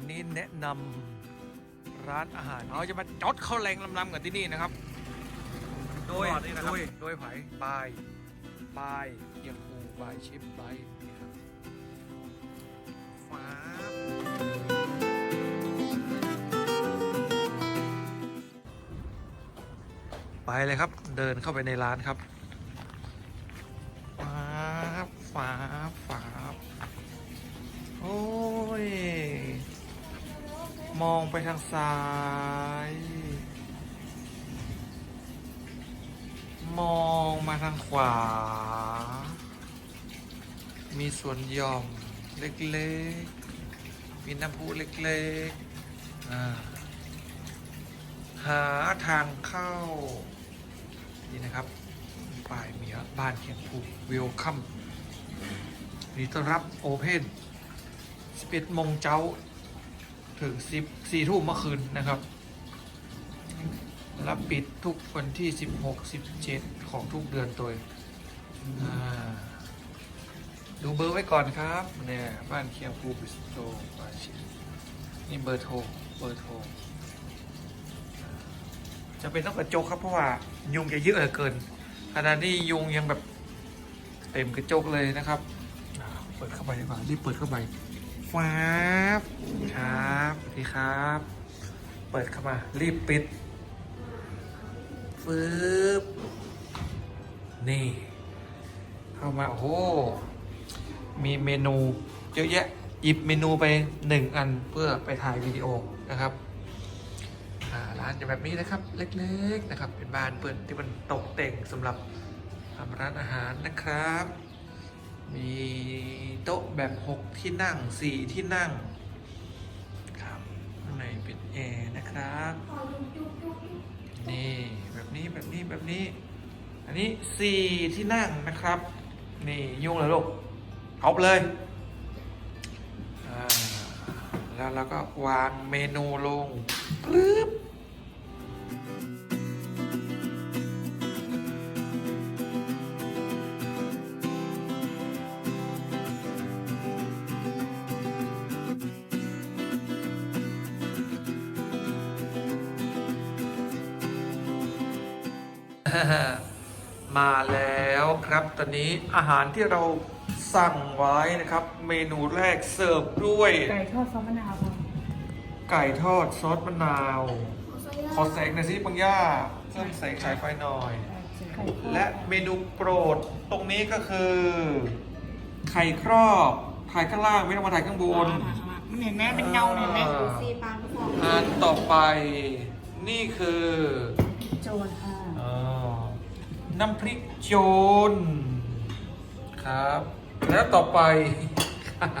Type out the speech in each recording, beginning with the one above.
วันนี้แนะนำร้านอาหารเราจะมาจดข้าวแรงลำๆกันที่นี่นะครับ โดยตลอดนี่นะครับโดยโดยไผ่บายบายเยียงคูบายชิปบายนี่ครับฟ้าบไปเลยครับเดินเข้าไปในร้านครับฟ้าบฟ้าบฟ้าบโอ้ย มองไปทางซ้าย มองมาทางขวา มีสวนหย่อมเล็กๆ มีน้ำพุเล็กๆ หาทางเข้า นี่นะครับป้ายเมียบ้านเขียงผูวิวคัมนี่ต้อนรับโอเพน11โมงเจ้า ถึง10 4ทุ่มเมื่อคืนนะครับแล้วปิดทุกวันที่16 17ของทุกเดือนตัวเองอ่าดูเบอร์ไว้ก่อนครับเนี่ยบ้านเคียงภูบิสโตบาชินี่เบอร์โทรเบอร์โทรจะเป็นต้องกระจกครับเพราะว่ายุงจะเยอะเหลือเกินขณะนี้ยุงยังแบบเต็มกระจกเลยนะครับอ่าเปิดเข้าไปดีกว่ารีบเปิดเข้าไป ฟ้าบครับสวัสดีครับ เปิดเข้ามา รีบปิดฟืบนี่ เข้ามา โอ้โห มีเมนูเยอะแยะ หยิบเมนูไปหนึ่งอันเพื่อไปถ่ายวิดีโอนะครับอ่าร้านจะแบบนี้นะครับ เล็กๆนะครับ เป็นบ้านเปิดที่มันตกแต่งสำหรับทำร้านอาหารนะครับ มีโต๊ะแบบหกที่นั่งสี่ที่นั่ง ครับข้างในเป็นแอร์นะครับ นี่แบบนี้แบบนี้แบบนี้ อันนี้สี่ที่นั่งนะครับ นี่ยุ่งเลยลูกเอาเลยแล้วเราก็วางเมนูลงปึ๊บ มาแล้วครับตอนนี้อาหารที่เราสั่งไว้นะครับ เมนูแรกเสิร์ฟด้วย ไก่ทอดซอสมะนาวค่ะไก่ทอดซอสมะนาว ขอแสงหน่อยสิบางย่าเพิ่มแสงฉายไฟหน่อย ไก่ทอดและเมนูโปรดตรงนี้ก็คือ ไข่ครอบถ่ายข้างล่างไม่ต้องมาถ่ายข้างบน มันเห็นไหมเป็นเงาเห็นไหมอ่าซีปลาทุกคนอันต่อไปนี่คือ โจนค่ะอ๋อ น้ำพริกโจนครับ แล้วต่อไป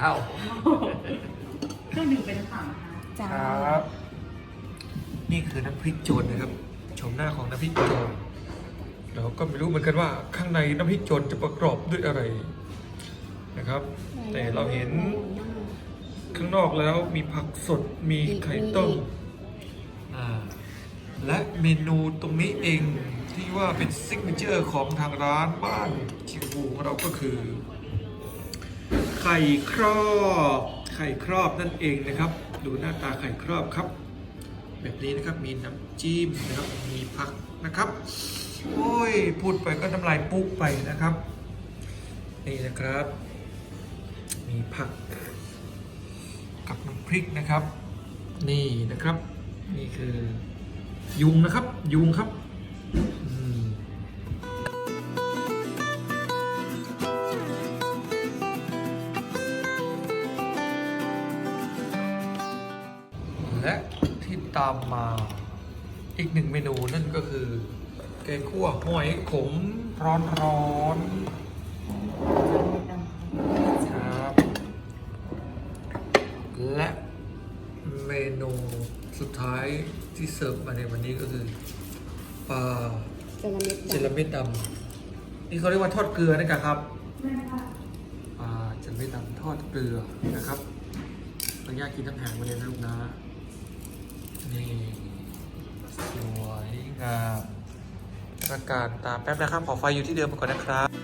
ข้าวเครื่องดื่มเป็นถังนะคะจ้าครับ นี่คือน้ำพริกโจนนะครับชมหน้าของน้ำพริกโจนเราก็ไม่รู้เหมือนกันว่าข้างในน้ำพริกโจนจะประกอบด้วยอะไรนะครับ แต่เราเห็นข้างนอกแล้วมีผักสดมีไข่ต้มอ่าและเมนูตรงนี้เอง ที่ว่าเป็นซิกเนเจอร์ของทางร้านบ้านคิวบูของเราก็คือ ไข่ครอบ ไข่ครอบนั่นเองนะครับ ดูหน้าตาไข่ครอบครับ แบบนี้นะครับมีน้ำจิ้มนะครับมีผักนะครับ โอ้ยพูดไปก็น้ำลายปุ๊กไปนะครับ นี่นะครับ มีผัก กับน้ำพริกนะครับ นี่นะครับ นี่คือยุงนะครับ ยุงครับ และที่ตามมาอีกหนึ่งเมนูนั่นก็คือ แกงคั่วหอยขมร้อนร้อนๆครับ และเมนูสุดท้ายที่เสิร์ฟมาในวันนี้ก็คือปลาเจลามิดเจลามิดดำนี่เขาเรียกว่าทอดเกลือนะครับปลาเจลามิดดำทอดเกลือนะครับต้องยากกินทั้งหางมาเลยนะลูกนะ นี่ สวยงามประการตามแป๊บนะครับ ขอไฟอยู่ที่เดิมก่อนนะครับ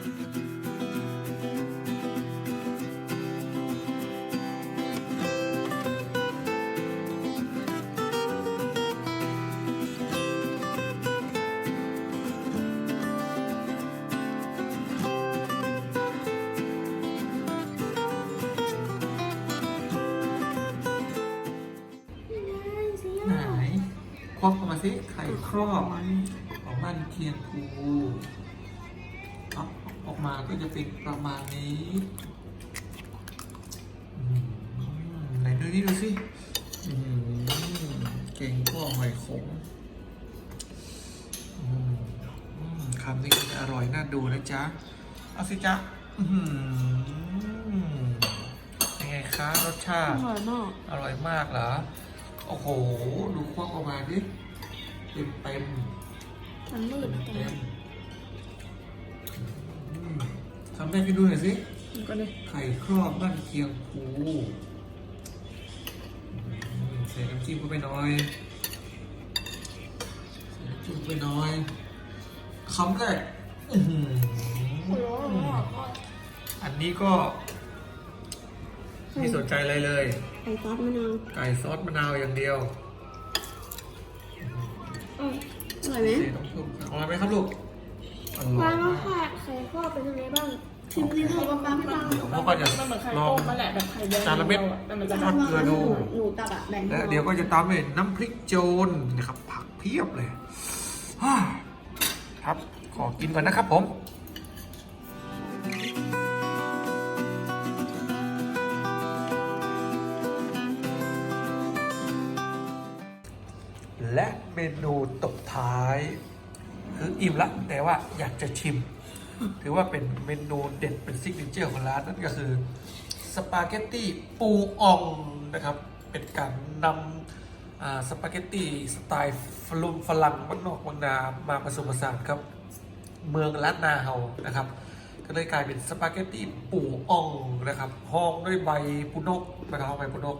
วักออกมาสิไข่ครอบของบ้านเคียงภูเอาออกมาก็จะเป็นประมาณนี้อืมไหนดูนี่ดูสิอืมเก่งพวกหอยขมอืมอืมคำนี้จะอร่อยน่าดูนะจ๊ะ เอาสิจ๊ะอือหือยังไงคะรสชาอติร่อยมาก อร่อยมากเหรอ โอ้โห ดูควักออกมาดิเต็มเต็มมันมืดเต็มจังเต็มอืมทำให้พี่ดูหน่อยสิมันก็เลยไข่ครอบบ้านเคียงภูอืมใส่น้ำจิ้มเข้าไปหน่อยใส่น้ำจิ้มเข้าไปหน่อยคำแรกอื้อหืออันนี้ก็ไม่สนใจอะไรเลย ไข่ซอสมะนาวไก่ซอสมะนาวอย่างเดียวอร่อยไหมเสียน้ำซุปอร่อยไหมครับลูกอร่อร้ายนมาว่ากไข่ไข่ทอดเป็นยังไงบ้างชิมดิเถอะป้าไม่ต้องเดี๋ยวพ่อก็จะมันเหมือนไข่ลองต้มมาแหละแบบไข่แดงจานละเม็ด แต่มันจะทอดเกลือดู หนูตักอะแบ่งให้และราเดี๋ยวก็จะตามด้วยน้ำพริกโจรนะครับ ผักเพียบเลยฮ่าครับขอกินก่อนนะครับผม และเมนูตบท้าย คืออิ่มละแต่ว่าอยากจะชิม ถือว่าเป็นเมนูเด็ดเป็นซิกเนเจอร์ของร้านนั่นก็คือสปาเกตตี้ปูอ่องนะครับ เป็นการนำสปาเกตตี้สไตล์ฝรุ่มฝรั่งบ้านนอกบางนามาผสมผสานครับ เมืองล้านนาเฮานะครับ ก็เลยกลายเป็นสปาเกตตี้ปูอ่องนะครับห้องด้วยใบปุนกนะครับห้องใบปุนก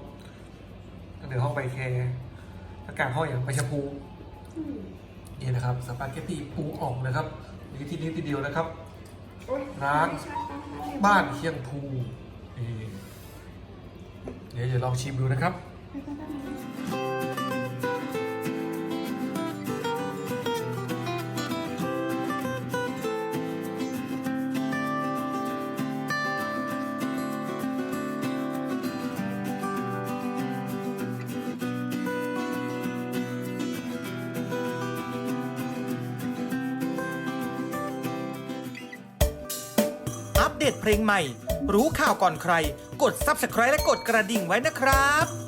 หรือห้องใบแคร อากาศห้อยอย่างใบชะพูนี่นะครับสปาเกตตี้ปูอ่องนะครับมีที่นี้ที่เดียวนะครับ ร้านบ้านเคียงภูเดี๋ยวจะลองชิมดูนะครับ ปเดตเพลงใหม่ รู้ข่าวก่อนใคร กด Subscribe และกดกระดิ่งไว้นะครับ